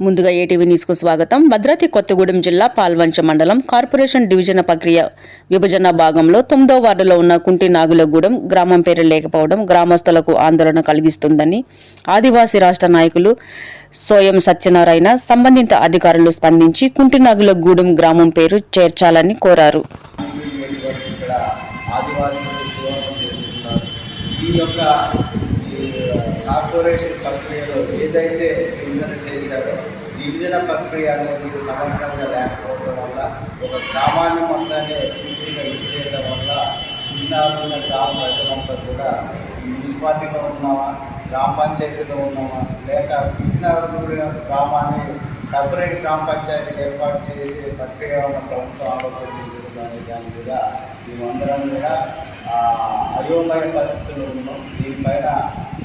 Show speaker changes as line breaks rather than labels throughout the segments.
ముందుగా ఏటీవీ న్యూస్కు స్వాగతం. భద్రాద్రి కొత్తగూడెం జిల్లా పాల్వంచ మండలం కార్పొరేషన్ డివిజన్ ప్రక్రియ విభజన భాగంలో తొమ్మిదో వార్డులో ఉన్న కుంటి నాగులగూడెం గ్రామం పేరు లేకపోవడం గ్రామస్తులకు ఆందోళన కలిగిస్తుందని ఆదివాసీ రాష్ట్ర నాయకులు సోయం సత్యనారాయణ సంబంధిత అధికారులు స్పందించి కుంటి నాగులగూడెం గ్రామం పేరు చేర్చాలని కోరారు.
ఈ యొక్క కార్పొరేషన్ ప్రక్రియలో ఏదైతే విభజన చేశారో విభజన ప్రక్రియ అనేది సమగ్రంగా లేకపోవడం వల్ల ఒక గ్రామాన్ని మొత్తాన్ని పూర్తిగా ఇచ్చేయడం వల్ల చిన్న గ్రామ ప్రజలంతా కూడా మున్సిపాలిటీలో ఉన్నామా గ్రామ పంచాయతీలో ఉన్నామా లేక విఘ్నగూడ గ్రామాన్ని సపరేట్ గ్రామ పంచాయతీ ఏర్పాటు చేసే ప్రక్రియ ఉన్న ప్రభుత్వం ఆలోచన చేస్తుందనే దాని మీద మేమందరం కూడా అయోమయ పరిస్థితులు ఉన్నాం. దీనిపైన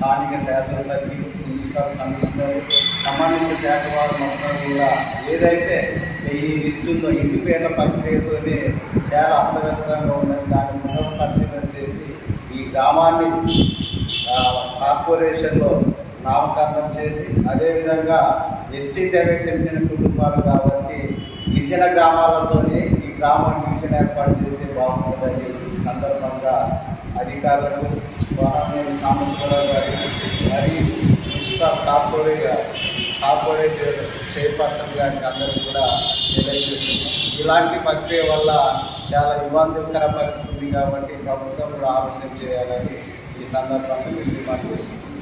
స్థానిక శాసనసభ్యులు మున్సిపల్ కమిషనర్ సంబంధిత శాఖ వారు మొత్తం కూడా ఏదైతే ఈ లిస్టులో ఇంటి పేర్ల ప్రక్రియతోనే చాలా అస్తవ్యస్తంగా ఉన్నది దాన్ని పునఃపరిశీలన చేసి ఈ గ్రామాన్ని కార్పొరేషన్లో నామకరణం చేసి అదేవిధంగా ఎస్టీ తెగకు చెందిన కుటుంబాలు కాబట్టి గిరిజన గ్రామాలతోనే ఈ గ్రామం డివిజన్ ఏర్పాటు చేస్తే బాగుంటుందని ఈ సందర్భంగా అధికారులకు వాహన సామర్థ్యాలు గారికి మరియు మున్సిపల్ కార్పొరేట్ కార్పొరేట్ చైర్పర్సన్ గారికి అందరూ కూడా తెలియజేస్తున్నాం ఇలాంటి ప్రక్రియ వల్ల చాలా ఇబ్బందికర పరిస్థితి కాబట్టి ప్రభుత్వం కూడా ఆలోచన చేయాలని ఈ సందర్భంగా మేము డిమాండ్ చేస్తున్నాం.